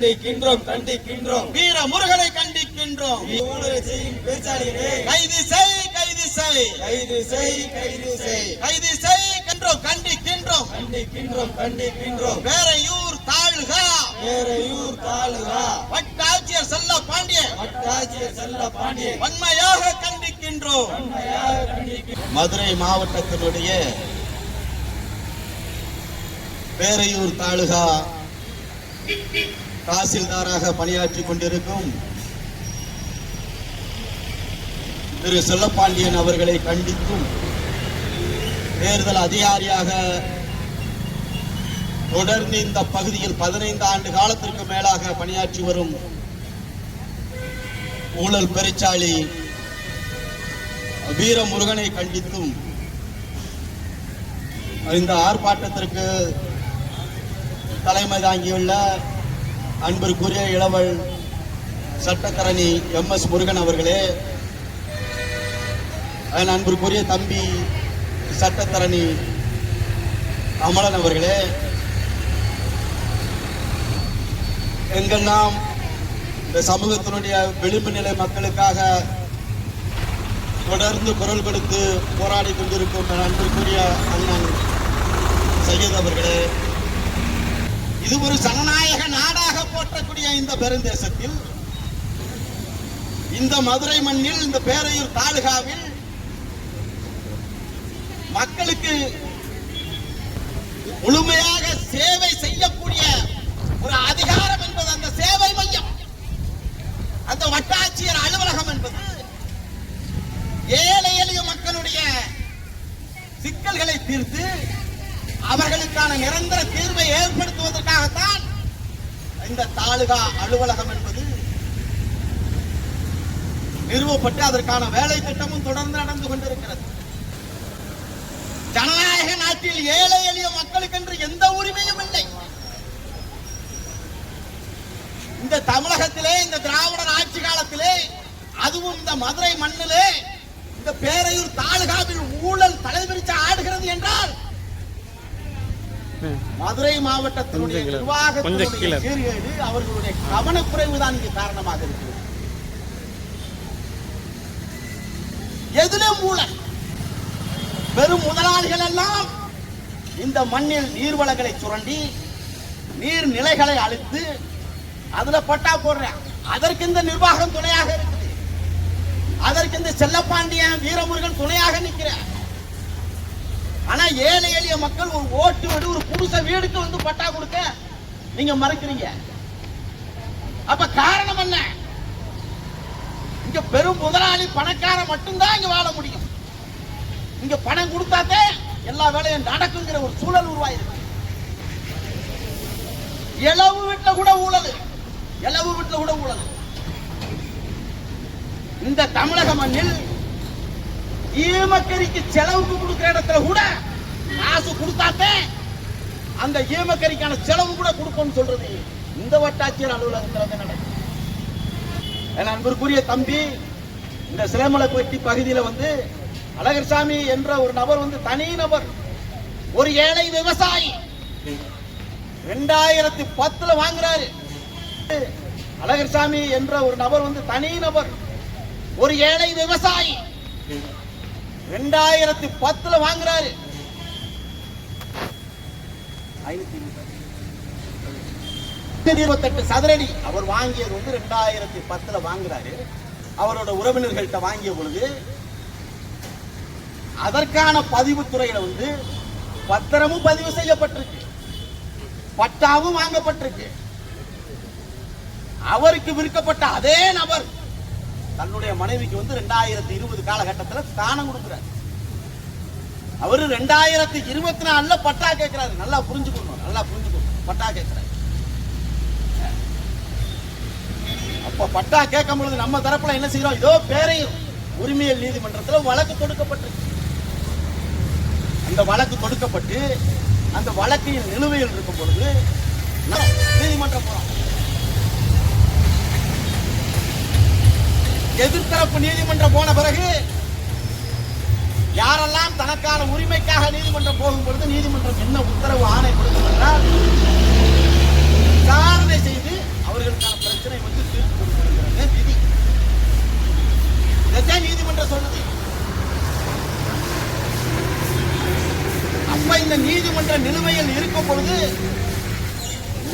கண்டிக்கின்றோம் கண்டிக்கின்றோம். வீர முருகனை கண்டிக்கின்றோம் பேச்சாளிகளே. கைது செய் கைது செய். கைது செய் கைது செய். கைது செய் என்றோம் கண்டிக்கின்றோம். கண்டிக்கின்றோம் கண்டிக்கின்றோம். வேறையூர் தாழ்கா. பேரையூர் தாலுகா வட்டாட்சியர் செல்ல பாண்டியன். வட்டாட்சியர் செல்ல பாண்டியன். வன்மையாக கண்டிக்கின்றோம். மதுரை மாவட்டத்தினுடைய பேரையூர் தாலுகா தாசில்தாராக பணியாற்றி கொண்டிருக்கும் திரு செல்லப்பாண்டியன் அவர்களை கண்டித்தும் தேர்தல் அதிகாரியாக தொடர்ந்து இந்த பகுதியில் பதினைந்து ஆண்டு காலத்திற்கு மேலாக பணியாற்றி வரும் ஊழல் பெருச்சாளி வீரமுருகனை கண்டித்தும் இந்த ஆர்ப்பாட்டத்திற்கு தலைமை தாங்கியுள்ள அன்பிற்குரிய இளவல் சட்டத்தரணி எம் எஸ் முருகன் அவர்களே என் அன்பிற்குரிய தம்பி சட்டத்தரணி அமலன் அவர்களே எங்கெல்லாம் இந்த சமூகத்தினுடைய விளிம்பு நிலை மக்களுக்காக தொடர்ந்து குரல் கொடுத்து போராடி கொண்டிருக்கும் அன்பிற்குரிய அண்ணன் சையத் அவர்களே இது ஒரு ஜனநாயக நாடாக போற்றக்கூடிய இந்த பெருந்தேசத்தில் இந்த மதுரை மண்ணில் இந்த பேரையூர் தாலுகாவில் மக்களுக்கு முழுமையாக சேவை செய்யக்கூடிய ஒரு அதிகாரம் என்பது அந்த சேவை மையம். அந்த வட்டாட்சியர் அலுவலகம் என்பது ஏழை எளிய மக்களுடைய சிக்கல்களை தீர்த்து அவர்களுக்கான நிரந்தர தீர்வை ஏற்படுத்துவதற்காகத்தான் இந்த தாலுகா அலுவலகம் என்பது நிறுவப்பட்டு அதற்கான வேலை திட்டமும் தொடர்ந்து நடந்து கொண்டிருக்கிறது. ஜனநாயக நாட்டில் ஏழை எளிய மக்களுக்கென்று எந்த உரிமையும் இல்லை. இந்த தமிழகத்திலே இந்த திராவிடர் ஆட்சி காலத்திலே அதுவும் இந்த மதுரை மண்ணிலே இந்த பேரையூர் தாலுகாவில் ஊழல் தலைவிரிச்ச மதுரை மாவட்டத்தினுடைய. நிர்வாகத்தினுடைய. சீர்கேடு அவர்களுடைய கவனக்குறைவு தான் இங்கு காரணமாக இருக்கிறது. எதிலும் ஊழல். பெரும் முதலாளிகள் எல்லாம் இந்த மண்ணில் நீர்வளங்களை சுரண்டி நீர் நிலைகளை அழித்து அதுல பட்டா போடுறேன். அதற்கு இந்த நிர்வாகம் துணையாக இருக்குது. அதற்கு இந்த செல்லப்பாண்டியன் வீரமுருகன் துணையாக நிற்கிறேன் ஆனா ஏழை எளிய மக்கள் ஒரு ஓட்டு வீடு ஒரு புதுச வீடுக்கு வந்து பட்டா கொடுக்க நீங்க மறுக்கிறீங்க. அப்ப காரணம் என்ன? இங்க பெரும் முதலாளி பணக்காரன் மட்டும்தான் இங்க வாழ முடியும். இங்க பணம் கொடுத்தாதே எல்லா வேலையும் நடக்குங்கிற ஒரு சூழல் உருவாயிருக்கு. இளவு வீட்டுல கூட ஊழல் இளவு வீட்டுல கூட ஊழல். இந்த தமிழக மண்ணில் ஈமக்கறிக்கு செலவுக்கு கொடுக்கிற இடத்துல கூட காசு கொடுத்தாத்தே அந்த ஈமக்கறிக்கான செலவு கூட கொடுப்போம்னு சொல்றது இந்த வட்டாட்சியர் அலுவலகத்தில் வந்து நடக்கும் என் அன்பிற்குரிய தம்பி இந்த சிலைமலைப்பட்டி பகுதியில் வந்து அழகர்சாமி என்ற ஒரு நபர் வந்து தனி நபர் ஒரு ஏழை விவசாயி ரெண்டாயிரத்தி பத்துல வாங்குறாரு. அழகர்சாமி என்ற ஒரு நபர் வந்து தனி நபர் ஒரு ஏழை விவசாயி. ரெண்டாயிரத்தி பத்துல வாங்குறாரு. இருபத்தெட்டு சதுரடி. அவர் வாங்கியது வந்து ரெண்டாயிரத்தி பத்துல வாங்குறாரு. அவரோட உறவினர்கள்ட்ட வாங்கிய பொழுது அதற்கான பதிவு துறையில வந்து பத்திரமும் பதிவு செய்யப்பட்டிருக்கு. பட்டாவும் வாங்கப்பட்டிருக்கு. அவருக்கு விற்கப்பட்ட அதே நபர் தன்னுடைய மனைவிக்கு வந்து ரெண்டாயிரத்தி இருபது காலகட்டத்தில் தானம் கொடுக்குறாரு. அவரு ரெண்டாயிரத்தி இருபத்தி நாலுல பட்டா கேட்கிறாரு நல்லா புரிஞ்சுக்கணும். நல்லா புரிஞ்சுக்கணும். பட்டா கேட்கிறாரு அப்ப பட்டா கேட்கும் பொழுது நம்ம தரப்புல என்ன செய்யறோம்? இதோ பேரையும் உரிமையல் நீதிமன்றத்தில் வழக்கு தொடுக்கப்பட்டிருக்கு. அந்த வழக்கு தொடுக்கப்பட்டு அந்த வழக்கின் நிலுவையில் இருக்கும் பொழுது நீதிமன்றம் போறோம். எதிர்த்தரப்பு நீதிமன்றம் போன பிறகு யாரெல்லாம் தனக்கான உரிமைக்காக நீதிமன்றம் போ பொழுது நீதிமன்றம் என்ன உத்தரவு ஆணை கொடுக்கும் என்றால் விசாரணை செய்து அவர் பிரச்சனை வந்து தீர்த்து கொடுக்கிறது விதி இதைத்தான் நீதிமன்றம் சொல்லுது அப்ப இந்த நீதிமன்ற நிலுவையில் இருக்கும் பொழுது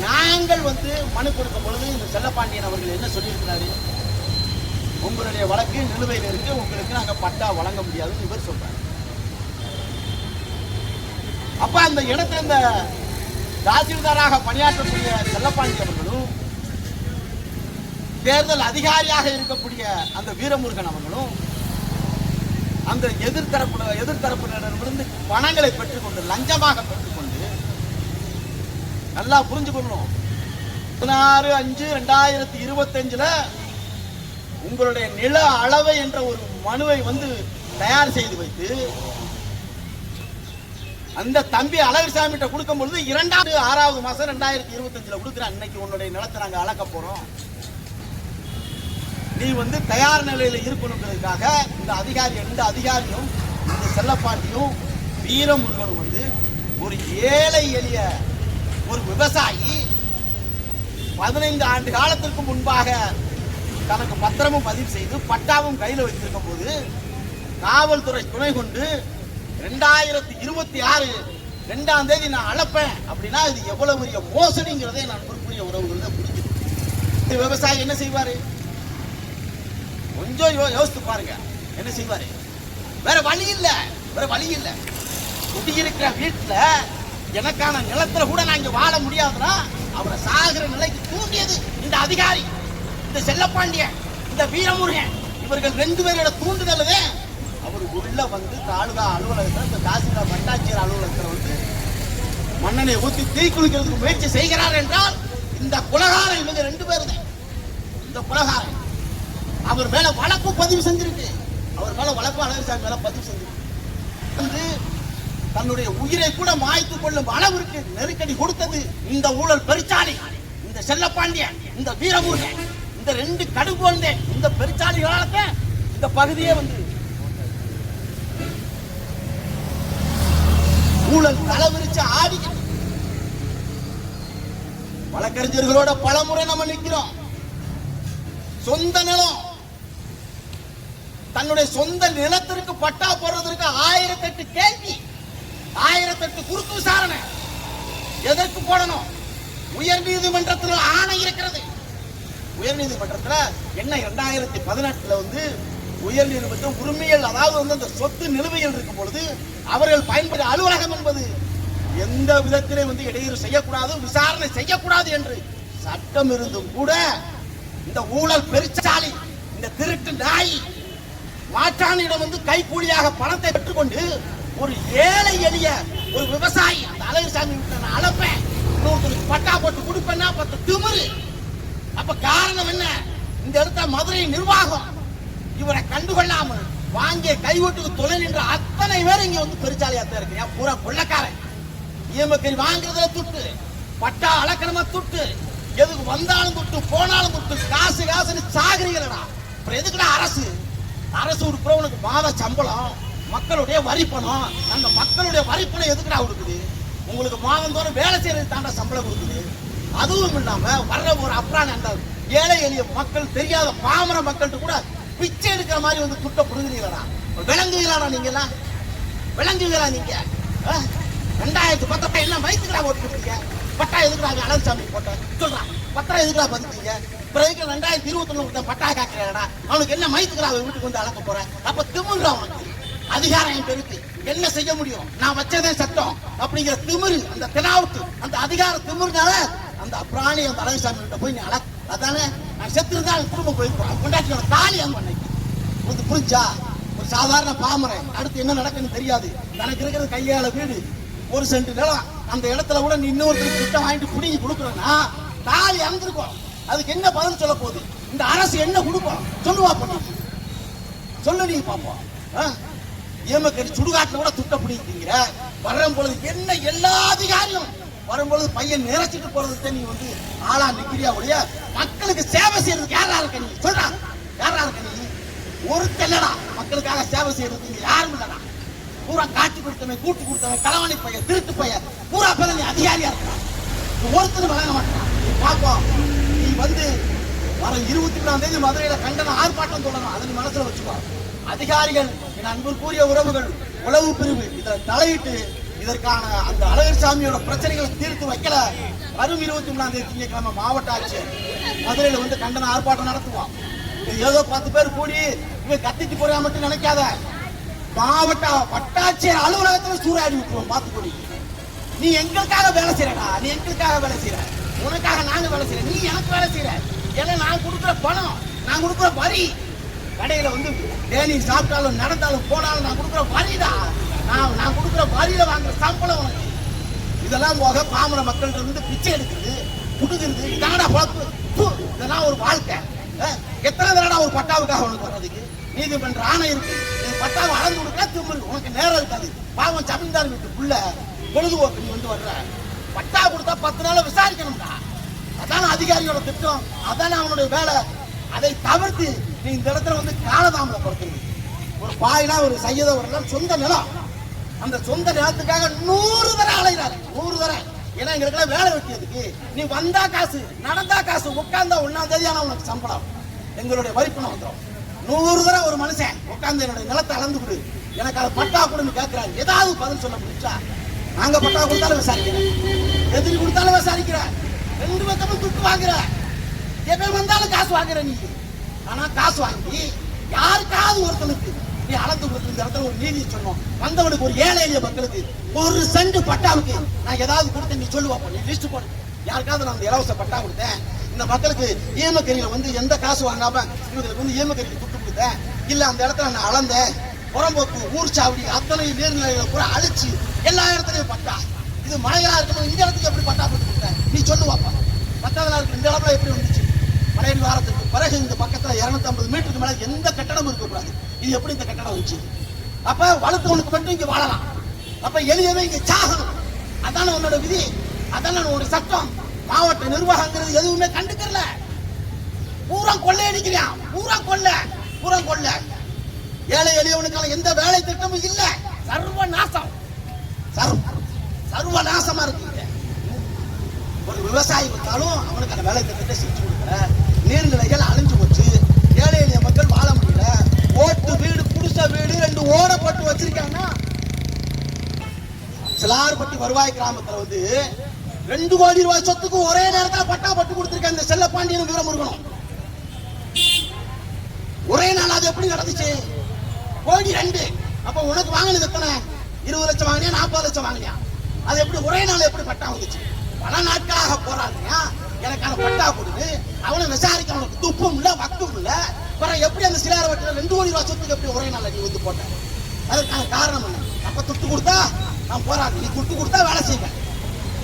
நாங்கள் வந்து மனு கொடுக்கும் பொழுது இந்த செல்லப்பாண்டியன் அவர்கள் என்ன சொல்லியிருக்கிறாரு உங்களுடைய வழக்கு நிலுவையில் இருக்கு உங்களுக்கு நாங்க பட்டா வழங்க முடியாதுன்னு இவர் சொல்றாரு அப்ப அந்த இடத்துல இந்த தாசில்தாராக பணியாற்றக்கூடிய செல்லப்பாண்டி அவர்களும் தேர்தல் அதிகாரியாக இருக்கக்கூடிய அந்த வீரமுருகன் அவர்களும் அந்த எதிர்த்தரப்பு எதிர்த்தரப்பினரிடமிருந்து பணங்களை பெற்றுக்கொண்டு லஞ்சமாக பெற்றுக்கொண்டு நல்லா புரிஞ்சுக்கணும் பதினாறு அஞ்சு ரெண்டாயிரத்தி இருபத்தஞ்சுல உங்களுடைய நில அளவை என்ற ஒரு மனுவை வந்து தயார் செய்து வைத்து அந்த தம்பி அழகு கிட்ட கொடுக்கும் பொழுது இரண்டாவது ஆறாவது மாசம் ரெண்டாயிரத்தி இருபத்தஞ்சுல கொடுக்குறேன். இன்னைக்கு உன்னுடைய நிலத்தை நாங்கள் அளக்க போறோம். நீ வந்து தயார் நிலையில இருக்கணுங்கிறதுக்காக இந்த அதிகாரி எந்த அதிகாரியும் இந்த செல்லப்பாண்டியும் வீரமுருகனும் வந்து ஒரு ஏழை எளிய ஒரு விவசாயி பதினைந்து ஆண்டு காலத்திற்கு முன்பாக தனக்கு பத்திரமும் பதிவு செய்து பட்டாவும் கையில் வைத்திருக்கும் போது காவல்துறை துணை கொண்டு ரெண்டாயிரத்தி இருபத்தி ஆறு ரெண்டாம் தேதி நான் அழைப்பேன் அப்படின்னா இது எவ்வளவு பெரிய மோசடிங்கிறதே நான் குறிப்பிய உறவுகளில் புரிஞ்சுக்கிறேன் இந்த விவசாயி என்ன செய்வாரு? கொஞ்சம் யோ- யோசித்து பாருங்க. என்ன செய்வாரு? வேற வழி இல்லை. வேற வழி இல்லை. குடியிருக்கிற வீட்டில் எனக்கான நிலத்துல கூட நான் இங்கே வாழ முடியாதுன்னா அவரை சாகிற நிலைக்கு தூண்டியது இந்த அதிகாரி. இந்த செல்லப்பாண்டியன் இந்த வீரமுருகன் இவர்கள் ரெண்டு பேரோட தூண்டுதல் உள்ள வந்து தாலுகா அலுவலகத்தில் இந்த தாசில்தார் வட்டாட்சியர் அலுவலகத்தில் வந்து மண்ணனை ஊற்றி தீ குளிக்கிறதுக்கு முயற்சி செய்கிறார் என்றால் இந்த குலகாரன் இவங்க ரெண்டு பேரும். தான் இந்த குலகாரன் அவர் மேல வழக்கு பதிவு செஞ்சிருக்கு. அவர் மேல வழக்கு அழகிரிசாமி மேல பதிவு செஞ்சிருக்கு. வந்து தன்னுடைய உயிரை கூட மாய்த்து கொள்ளும் அளவிற்கு நெருக்கடி கொடுத்தது இந்த ஊழல் பெருச்சாலி இந்த செல்லப்பாண்டியன் இந்த வீரமுருகன் இந்த ரெண்டு கடுகோழ்ந்தே இந்த பெருச்சாலிகளால இந்த பகுதியே வந்து ஊழல் தலைவிரிச்சு ஆடிக்கிட்டு. வழக்கறிஞர்களோட பலமுறை நம்ம நிற்கிறோம் சொந்த நிலம். தன்னுடைய சொந்த நிலத்திற்கு பட்டா போடுறதற்கு ஆயிரத்தெட்டு கேள்வி ஆயிரத்தெட்டு குறுக்கு விசாரணை. எதற்கு போடணும்? உயர் நீதிமன்றத்தில் ஆணை இருக்கிறது. உயர் நீதிமன்றத்தில் என்ன இரண்டாயிரத்தி பதினெட்டுல வந்து உயர் நிறுவனம் உரிமையல் அதாவது வந்து அந்த சொத்து நிலுவையில் இருக்கும் பொழுது அவர்கள் பயன்படுத்த அலுவலகம் என்பது எந்த விதத்திலே வந்து இடையூறு செய்யக்கூடாது விசாரணை செய்யக்கூடாது என்று சட்டம் இருந்தும் கூட இந்த ஊழல் பெருச்சாலி இந்த திருட்டு நாய் மாற்றானிடம் வந்து கைக்கூலியாக பணத்தை பெற்றுக்கொண்டு ஒரு ஏழை எளிய ஒரு விவசாயி அந்த அழகுசாமி வீட்டை நான் அளப்பேன் இன்னொருத்தருக்கு பட்டா போட்டு கொடுப்பேன்னா பத்து திமிரு. அப்ப காரணம் என்ன? இந்த இடத்த மதுரை நிர்வாகம் இவரை கண்டுகொள்ளாமல் வாங்கிய கைவிட்டு துணை நின்ற அத்தனை பேர் இங்க வந்து பெருச்சாலியா தான் இருக்கு. ஏன் பூரா கொள்ளக்காரன்? ஈமக்கறி வாங்குறதுல துட்டு பட்டா அளக்கணுமா துட்டு? எதுக்கு வந்தாலும் துட்டு போனாலும் துட்டு காசு காசுன்னு சாகுறீங்களடா. அப்புறம் எதுக்குடா அரசு? அரசு உனக்கு மாத சம்பளம் மக்களுடைய வரி பணம். அந்த மக்களுடைய வரி பணம் எதுக்குடா கொடுக்குது? உங்களுக்கு மாதந்தோறும் வேலை செய்யறது தாண்டா சம்பளம் கொடுக்குது. அதுவும் இல்லாம வர்ற ஒரு அப்ரான் அந்த ஏழை எளிய மக்கள் தெரியாத பாமர மக்கள்கிட்ட கூட பிச்சை எடுக்கிற மாதிரி வந்து துட்ட புடுங்குறீங்களா விளங்குவீங்களா நீங்க எல்லாம் விளங்குவீங்களா நீங்க? ஆ? ரெண்டாயிரத்து பத்தப்ப என்ன வயிற்றுக்கடா ஓட்டு கொடுத்தீங்க பட்டா எதுக்குடா அழகுசாமி போட்டேன் சொல்றான் பத்திரம் எதுக்குடா பதிச்சீங்க பிறகு ரெண்டாயிரத்தி இருபத்தி ஒண்ணு பட்டா காக்கிறடா அவனுக்கு என்ன மயத்துக்குடா அவன் வீட்டுக்கு வந்து அளக்க போறேன் அப்ப திமுறா அவனுக்கு அதிகாரம் என் பெருக்கு. என்ன செய்ய முடியும்? நான் வச்சதே சட்டம் அப்படிங்கிற திமிரு அந்த தெனாவுக்கு அந்த அதிகார திமிருனால அந்த பிராணி அந்த அழகுசாமி கிட்ட போய் நீ அள அதானே? நான் செத்து குடும்பம் போயிருக்கோம் கொண்டாட்டியோட தாலி அங்க அன்னைக்கு. புரிஞ்சா? ஒரு சாதாரண பாமரன் அடுத்து என்ன நடக்குன்னு தெரியாது. எனக்கு இருக்கிறது கையால வீடு. ஒரு சென்ட் நிலம். அந்த இடத்துல கூட நீ இன்னொருத்தருக்கு திட்டம் வாங்கிட்டு புடிங்கி கொடுக்குறேன்னா தாலி அங்கிருக்கும் அதுக்கு என்ன பதில் சொல்ல போகுது? இந்த அரசு என்ன கொடுக்கும்? சொல்லுவா பண்ணி. சொல்லு நீங்க பாப்போம். ஏமக்கடி சுடுகாட்டில் கூட துட்ட பிடிக்கிறீங்க. வரும் பொழுது என்ன எல்லா அதிகாரியும் வரும்பொழுது பையன் நிறைச்சிட்டு போறதுக்கு நீ வந்து ஆளா நிக்கிறியா ஒழிய மக்களுக்கு சேவை செய்யறதுக்கு யாரா இருக்க நீ? சொல்றா. யாரா இருக்க நீ? ஒருத்தல்லடா மக்களுக்காக சேவை செய்யறதுக்கு இங்க யாரும் இல்லடா. பூரா காட்சி கொடுத்தவன் கூட்டு கொடுத்தவன் களவாணி பையன் திருட்டு பையன். பூரா பேர நீ அதிகாரியா இருக்க ஒருத்தர் வழங்க மாட்டான் நீ பாப்போம் நீ வந்து வர இருபத்தி மூணாம் தேதி மதுரையில கண்டன ஆர்ப்பாட்டம் தொடரும் அதை நீ மனசுல வச்சுக்கோ. அதிகாரிகள் என் அன்பிற்குரிய உறவுகள் உளவு பிரிவு இதில் தலையிட்டு இதற்கான அந்த அழகர் சாமியோட பிரச்சனைகளை தீர்த்து வைக்கல. வரும் இருபத்தி மூணாம் தேதி திங்கக்கிழமை மாவட்ட ஆட்சியர். மதுரையில் வந்து கண்டன ஆர்ப்பாட்டம் நடத்துவோம் ஏதோ பத்து பேர் கூடி இவன் கத்திட்டு போறா மட்டும் நினைக்காத. மாவட்ட வட்டாட்சியர் அலுவலகத்தில் சூறாடி விட்டுருவோம் பார்த்துக்கொடி நீ எங்களுக்காக வேலை செய்யறடா நீ எங்களுக்காக வேலை செய்யற. உனக்காக நாங்க வேலை செய்யறோம் நீ எனக்கு வேலை செய்யற. ஏன்னா நான் கொடுக்குற பணம் நான் கொடுக்குற வரி. கடையில வந்து தேனி சாப்பிட்டாலும் நடந்தாலும் போனாலும் நான் கொடுக்குற வரிதான். நான் நான் கொடுக்குற வரியில வாங்குற சம்பளம். உனக்கு இதெல்லாம் போக பாமர மக்கள்கிட்ட இருந்து பிச்சை எடுக்கிறது குடுக்குறது இதாடா பொழப்பு. இதெல்லாம் ஒரு வாழ்க்கை. எத்தனை தடவை ஒரு பட்டாவுக்காக உனக்கு வர்றதுக்கு நீதிமன்ற ஆணை இருக்கு. நீ பட்டாவை அளந்து கொடுக்க திரும்ப உனக்கு நேரம் இருக்காது. பாவம் ஜமீன்தார் வீட்டுக்குள்ள பொழுதுபோக்கு நீ வந்து வர்ற. பட்டா கொடுத்தா பத்து நாள் விசாரிக்கணும்டா. அதான அதிகாரியோட திட்டம். அதான அவனுடைய வேலை. அதை தவிர்த்து நீ இந்த இடத்துல வந்து காலதாமதப்படுத்துறது. ஒரு பாயினா ஒரு சையத ஒரு சொந்த நிலம். அந்த சொந்த நிலத்துக்காக நூறு தர அலைகிறார். நூறு தர ஏன்னா எங்களுக்கெல்லாம் வேலை வெட்டியதுக்கு நீ வந்தா காசு நடந்தா காசு உட்கார்ந்தா ஒன்னாம் தேதி ஆனா உனக்கு சம்பளம். எங்களுடைய வரிப்பணம் வந்துடும் நூறு தர ஒரு மனுஷன் உட்கார்ந்து என்னுடைய நிலத்தை அளந்து கொடு. எனக்கு அதை பட்டா கொடுன்னு கேட்கிறாரு. ஏதாவது பதில் சொல்ல முடிச்சா நாங்க பட்டா கொடுத்தாலும் விசாரிக்கிறேன். எதிரி கொடுத்தாலும் விசாரிக்கிறேன். ரெண்டு பக்கமும் துட்டு வாங்குற. எப்ப வந்தாலும் காசு வாங்குற நீ. ஆனா காசு வாங்கி யாருக்காவது ஒருத்தனுக்கு நீ அளந்து கொடுத்து இந்த இடத்துல ஒரு நீதி சொன்னோம். வந்தவனுக்கு ஒரு ஏழை எளிய மக்களுக்கு ஒரு சென்ட் பட்டாவுக்கு நான் ஏதாவது கொடுத்து நீ சொல்லுவாப்போ நீ லிஸ்ட் போடு. யாருக்காவது நான் அந்த இலவச பட்டா கொடுத்தேன் இந்த மக்களுக்கு ஈமக்கரியில வந்து எந்த காசு வாங்காம இவங்களுக்கு வந்து ஈமக்கரிக்கு துட்டு கொடுத்தேன். இல்ல அந்த இடத்துல நான் அளந்தேன். புறம்போக்கு ஊர் சாவடி அத்தனை நீர்நிலைகளை கூட அழிச்சு எல்லா இடத்துலயும் பட்டா. இது மழையா இருக்கணும் இந்த இடத்துக்கு எப்படி பட்டா போட்டு கொடுத்தேன்? நீ சொல்லுவாப்பா பத்தாவது இருக்கு இந்த இடத்துல எப்படி வந்துச்சு? மலையின் வாரத்துக்கு பிறகு இந்த பக்கத்துல 250 ஐம்பது மீட்டருக்கு மேல எந்த கட்டடமும் இருக்கக்கூடாது. இது எப்படி இந்த கட்டடம் வச்சு அப்ப வளர்த்தவனுக்கு மட்டும் இங்க வாழலாம். அப்ப எளியவே இங்க சாகணும். அதான உன்னோட விதி. அதான உன்னோட சட்டம். மாவட்ட நிர்வாகங்கிறது எதுவுமே கண்டுக்கல பூரா கொள்ளை அடிக்கிறான் பூரா கொள்ள. பூரா கொள்ள. ஏழை எளியவனுக்கான எந்த வேலை திட்டமும் இல்ல. சர்வ நாசம். சர்வ. சர்வ நாசமா இருக்கு ஒரு விவசாயி வந்தாலும் அவனுக்கு அந்த வேலை திட்டத்தை செஞ்சு கொடுக்குற. நீர்நிலைகள் அழிஞ்சு போச்சு ஏழை எளிய மக்கள் வாழ முடியல ஓட்டு வீடு ரெண்டு ஓட போட்டு வச்சிருக்காங்கன்னா சிலார்பட்டி வருவாய் கிராமத்துல வந்து ரெண்டு கோடி ரூபாய் சொத்துக்கு ஒரே நேரத்தில் பட்டா பட்டு கொடுத்திருக்க இந்த செல்லப்பாண்டியன் விவரம் இருக்கணும் ஒரே நாள் அது எப்படி நடந்துச்சு? கோடி ரெண்டு. அப்ப உனக்கு வாங்கினது எத்தனை? இருபது லட்சம் வாங்கினியா? நாற்பது லட்சம் வாங்கினியா? அது எப்படி ஒரே நாள் எப்படி பட்டா வந்துச்சு? பல நாட்களாக போராடுறியா எனக்கான பட்டா கொடுத்து அவனை விசாரிக்க அவனுக்கு துப்பும் இல்ல வக்கும் இல்ல அப்புறம் எப்படி அந்த சிலார வட்டில ரெண்டு கோடி ரூபாய் சொத்துக்கு எப்படி ஒரே நாளில் நீ வந்து போட்ட? அதற்கான காரணம் என்ன? அப்போ துட்டு கொடுத்தா நான் போராடு நீ துட்டு கொடுத்தா வேலை செய்வேன்.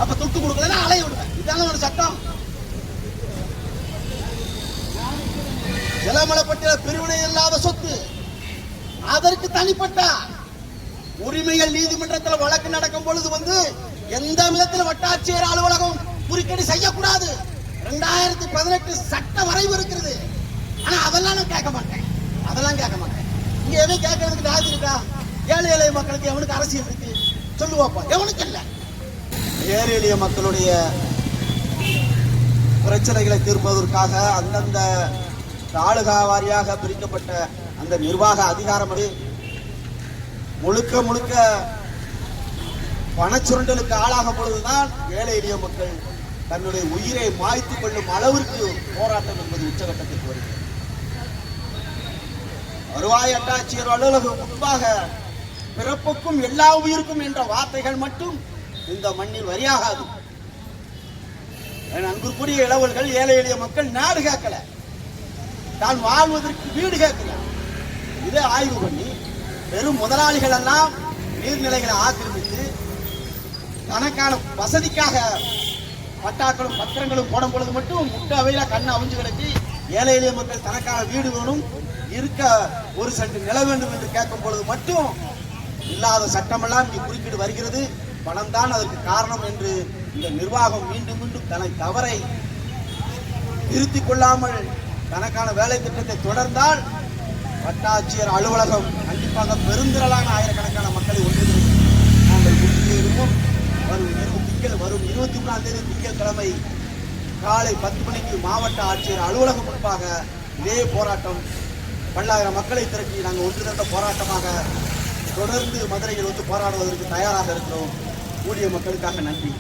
அப்ப துட்டு கொடுக்கலன்னா அலைய விடுவேன். இதான ஒரு சட்டம். ஜலமலப்பட்டில பிரிவினை இல்லாத சொத்து. அதற்கு தனிப்பட்ட உரிமைகள் நீதிமன்றத்தில் வழக்கு நடக்கும் பொழுது வந்து எந்த விதத்தில் வட்டாட்சியர் அலுவலகம் குறுக்கீடு செய்யக்கூடாது? ரெண்டாயிரத்தி பதினெட்டு சட்ட வரைவு இருக்கிறது. ஆனா அதெல்லாம் நான் கேட்க மாட்டேன். அதெல்லாம் கேட்க மாட்டேன். இங்க எதுவும் கேட்கறதுக்கு ராஜி இருக்கா? ஏழை எளிய மக்களுக்கு எவனுக்கு அரசியல் இருக்கு? சொல்லுவாப்பா எவனுக்கு இல்ல. ஏழை எளிய மக்களுடைய பிரச்சனைகளை தீர்ப்பதற்காக அந்தந்த தாலுகா வாரியாக பிரிக்கப்பட்ட அந்த நிர்வாக அதிகாரப்படி முழுக்க முழுக்க பணச்சுரண்டலுக்கு ஆளாகும் பொழுதுதான் ஏழை எளிய மக்கள் தன்னுடைய உயிரை மாய்த்து கொள்ளும் அளவிற்கு போராட்டம் என்பது உச்சகட்டத்திற்கு வருகிறது. வருவாய் அட்டாட்சியர் அலுவலகம் முன்பாக பிறப்புக்கும் எல்லா உயிருக்கும் என்ற வார்த்தைகள் மட்டும் இந்த மண்ணில் வரியாகாது. அன்புக்குரிய இளவல்கள் ஏழை எளிய மக்கள் நாடு கேட்கல. தான் வாழ்வதற்கு வீடு கேட்கல. இதை ஆய்வு பண்ணி பெரும் முதலாளிகள் எல்லாம் நீர்நிலைகளை ஆக்கிரமித்து தனக்கான வசதிக்காக பட்டாக்களும் பத்திரங்களும் போடும் பொழுது மட்டும் முட்டை அவையில கண்ணை அவிஞ்சு கிடக்கு ஏழை எளிய மக்கள் தனக்கான வீடு வேணும் இருக்க ஒரு சென்று நில வேண்டும் என்று கேட்கும் பொழுது மட்டும் இல்லாத சட்டமெல்லாம் இங்கு குறுக்கிட்டு வருகிறது. பணம் தான் அதற்கு காரணம் என்று இந்த நிர்வாகம் மீண்டும் மீண்டும் தனது தவறை திருத்தி கொள்ளாமல் தனக்கான வேலை திட்டத்தை தொடர்ந்தால் வட்டாட்சியர் அலுவலகம் கண்டிப்பாக பெருந்திரளான ஆயிரக்கணக்கான மக்களை ஒன்றிணைத்து நாங்கள் முற்றுகை இருப்போம். வரும் இரு திங்கள் வரும் இருபத்தி மூணாம் தேதி திங்கள் கிழமை காலை பத்து மணிக்கு மாவட்ட ஆட்சியர் அலுவலகம் முன்பாக இதே போராட்டம் பல்லாயிரம் மக்களை திரட்டி நாங்கள் ஒன்று திரண்ட போராட்டமாக தொடர்ந்து மதுரையில் வந்து போராடுவதற்கு தயாராக இருக்கிறோம். கூடிய மக்களுக்காக நன்றி.